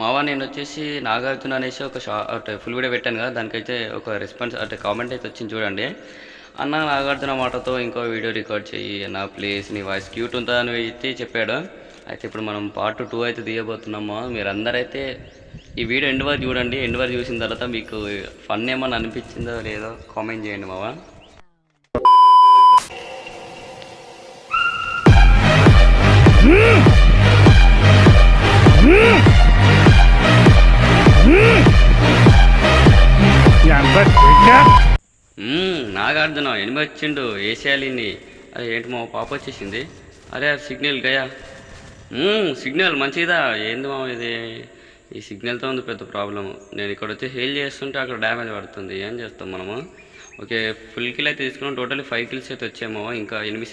మావా నేను వచ్చేసి నాగార్జున అనేసి ఒక షా అంటే ఫుల్ వీడియో పెట్టాను కదా దానికైతే ఒక రెస్పాన్స్ అంటే కామెంట్ అయితే వచ్చింది చూడండి. అన్న నాగార్జున మాటతో ఇంకో వీడియో రికార్డ్ చెయ్యి నా ప్లీజ్ నీ వాయిస్ క్యూట్ ఉంటుందని అయితే చెప్పాడు. అయితే ఇప్పుడు మనం పార్ట్ టూ అయితే తీయబోతున్నాము. మీరందరైతే ఈ వీడియో ఎండ్ వరకు చూడండి. ఎండ్ వరకు చూసిన తర్వాత మీకు ఫన్ ఏమన్నా అనిపించిందో లేదో కామెంట్ చేయండి మావా నాగార్జున ఎనిమిది వచ్చిండు ఏసేయాలిని అరే ఏంటి మా పాప వచ్చేసింది? అరే సిగ్నల్ గయా. సిగ్నల్ మంచిదా? ఏంది మా ఇది? ఈ సిగ్నల్తో ఉంది పెద్ద ప్రాబ్లం నేను ఇక్కడ వచ్చి హెయిల్ చేస్తుంటే అక్కడ డ్యామేజ్ పడుతుంది. ఏం చేస్తాం మనము? ఓకే ఫుల్ కిల్ అయితే తీసుకున్నాం. టోటల్ ఫైవ్ కిల్స్ అయితే వచ్చామో ఇంకా ఎనిమిది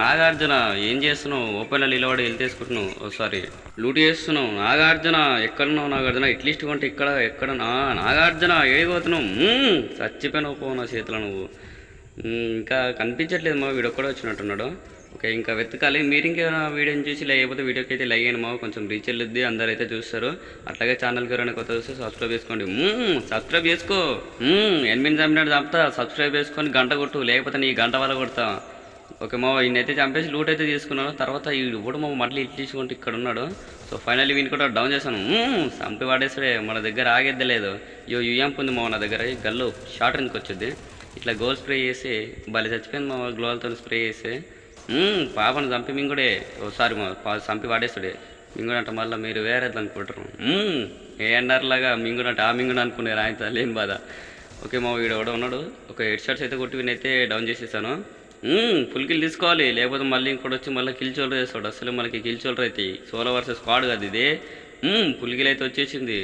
నాగార్జున ఏం చేస్తున్నావు? ఓపెన్లో నిలబడి వెళ్ళి తీసుకుంటున్నావు ఒకసారి లూట్ చేస్తున్నావు. నాగార్జున ఎక్కడున్నావు నాగార్జున? ఎట్లీస్ట్ కొంటే ఇక్కడ ఎక్కడ నాగార్జున ఏడిపోతున్నావు? చచ్చిపోయినావు పో నా చేతిలో నువ్వు. ఇంకా కనిపించట్లేదు మా వీడియో కూడా వచ్చినట్టున్నాడు. ఓకే ఇంకా వెతకాలి. మీరు ఇంకేమైనా వీడియోని చూసి లేకపోతే వీడియోకి అయితే లైక్ అయిన మా. కొంచెం రీచ్ వెళ్ళొద్ది అందరు అయితే చూస్తారు. అట్లాగే ఛానల్కి ఎవరైనా కొత్త చూస్తే సబ్స్క్రైబ్ చేసుకోండి. సబ్స్క్రైబ్ చేసుకో. ఎనిమిది చంపినట్టు చంపుతా సబ్స్క్రైబ్ చేసుకొని గంట కొట్టు లేకపోతే నీ గంట వల్ల కొడతా. ఓకే మా ఈయనైతే చంపేసి లూట్ అయితే తీసుకున్నాను తర్వాత ఈ కూడా మా మళ్ళీ ఇట్లు తీసుకుంటే ఇక్కడ ఉన్నాడు. సో ఫైనల్లీ వీని కూడా డౌన్ చేశాను. చంపి వాడేసాడే మన దగ్గర ఆగేద్ది లేదు. యో యూఎంప్ ఉంది మా నా దగ్గర. గల్లు షార్ట్ రింగ్కి వచ్చింది. ఇట్లా గోల్ స్ప్రే చేసి భలే చచ్చిపోయింది మా గ్లోల్తో స్ప్రే చేసి. పాపను చంపి మేము కూడా ఓసారి మా చంపి వాడేస్తాడే మేము అంటే మళ్ళీ మీరు వేరే అనుకుంటారు ఏ అండర్లాగా లాగా అంటే ఆ మింగుడు అనుకున్నారు ఆయన లేని బాధ. ఓకే మా వీడు ఎవడో ఉన్నాడు. ఒక హెడ్ షాట్స్ అయితే కొట్టి వీనైతే డౌన్ చేసేసాను. ఫుల్ కిల్ తీసుకోవాలి. లేకపోతే మళ్ళీ ఇంకోటి వచ్చి మళ్ళీ కిల్ చోల్డర్ వేస్తాడు అసలు మనకి కిల్ చోల్డర్ అయితే సోలో వర్సెస్ స్క్వాడ్ కదా ఇది. ఫుల్ కిల్ అయితే వచ్చేసింది.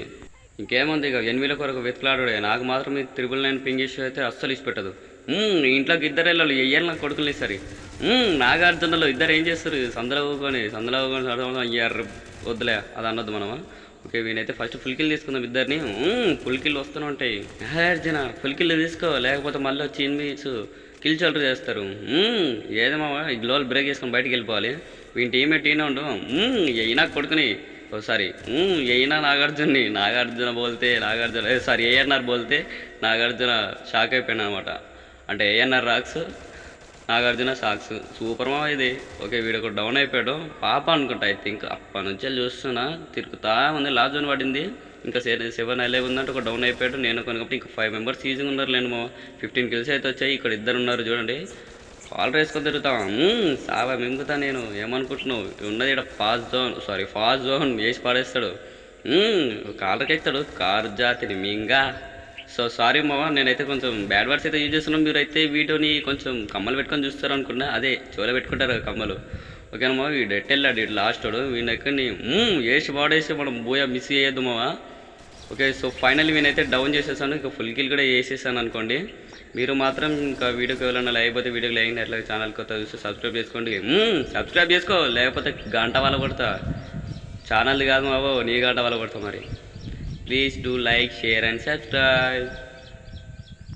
ఇంకేముంది ఇక? ఎనిమిదిల కొరకు వెతుకులాడు నాకు మాత్రం ఈ త్రిబుల్ నైన్ పింగ్ ఇష్యూ అయితే అస్సలు ఇష్టపెట్టదు ఇంట్లోకి ఇద్దరు వెళ్ళాలి ఎయ్యాలి నాకు కొడుకులు సరి. నాగార్జునలో ఇద్దరు ఏం చేస్తారు? సందలో ఊకొని సందలో ఊకొని చదవడం అయ్యారు వద్దులే. అది అనొద్దు మనమా. ఓకే వీనైతే ఫస్ట్ ఫుల్ కిల్ తీసుకుందాం ఇద్దరిని. ఫుల్ కిల్ వస్తూనే ఉంటాయి. నాగార్జున ఫుల్ కిల్ తీసుకో. లేకపోతే మళ్ళీ వచ్చి ఇన్వీస్ కిల్ చోల్డర్ చేస్తారు. మ్మ్, ఈ గ్లోల్ బ్రేక్ చేసుకొని బయటకు వెళ్ళిపోవాలి. వీని టీమేట్ ఈయన ఉండు అయినా కొడుకుని ఒకసారి సారీ అయినా నాగార్జున్ని నాగార్జున బోల్తే నాగార్జున సారీ ఏఎన్ఆర్ బోల్తే నాగార్జున షాక్ అయిపోయాను అనమాట. అంటే ANR rocks Nagarjuna sucks super మా ఇది. ఓకే వీడు డౌన్ అయిపోయాడు. పాప అనుకుంటా ఐ థింక్ అప్పటి నుంచి చూస్తున్నా తిరుగుతా ఉంది. లాజోన్ జోన్ పడింది. ఇంకా సెవెన్ ఎలెవెన్ ఉందంటే ఒక డౌన్ అయిపోయాడు. నేను కొనుక్కుంటే ఇంకా ఫైవ్ మెంబర్స్ ఈజీగా ఉన్నారు లేండి మా ఫిఫ్టీన్ కిల్స్ అయితే వచ్చాయి. ఇక్కడ ఇద్దరు ఉన్నారు చూడండి. ఫాల్ వేసుకొని తిరుగుతాం. చాలా మింగుతా నేను. ఏమనుకుంటున్నావు? ఉన్నది ఇక్కడ fast zone sorry fast zone వేసి పాడేస్తాడు. కాలర్కి కారు జాతిని మింగా. సో సారీ మావా నేనైతే కొంచెం బ్యాడ్ వర్డ్స్ అయితే యూజ్ చేస్తున్నాం మీరు అయితే వీడియోని కొంచెం కమ్మలు పెట్టుకొని చూస్తారు అనుకున్నా. అదే చోలో పెట్టుకుంటారు కమ్మలు. ఓకేనా మావా వీడు ఎట్ వెళ్ళాడు వీడు లాస్ట్ వాడు. వీడిని ఎక్కడిని వేసి వాడేసి మనం బోయా మిస్ చేయొద్దు మావా ఓకే సో ఫైనల్ నేనైతే డౌన్ చేసేసాను ఇంకా ఫుల్ కిల్ కూడా వేసేసాను అనుకోండి. మీరు మాత్రం ఇంకా వీడియోకి ఎవరైనా లేకపోతే వీడియోకి లేకుండా అట్లా ఛానల్ కొత్త చూస్తే సబ్స్క్రైబ్ చేసుకోండి. సబ్స్క్రైబ్ చేసుకో లేకపోతే గంట వాళ్ళ కొడతా. ఛానల్ కాదు మావో నీ గంట వాళ్ళ కొడతా మరి. Please do like share and subscribe.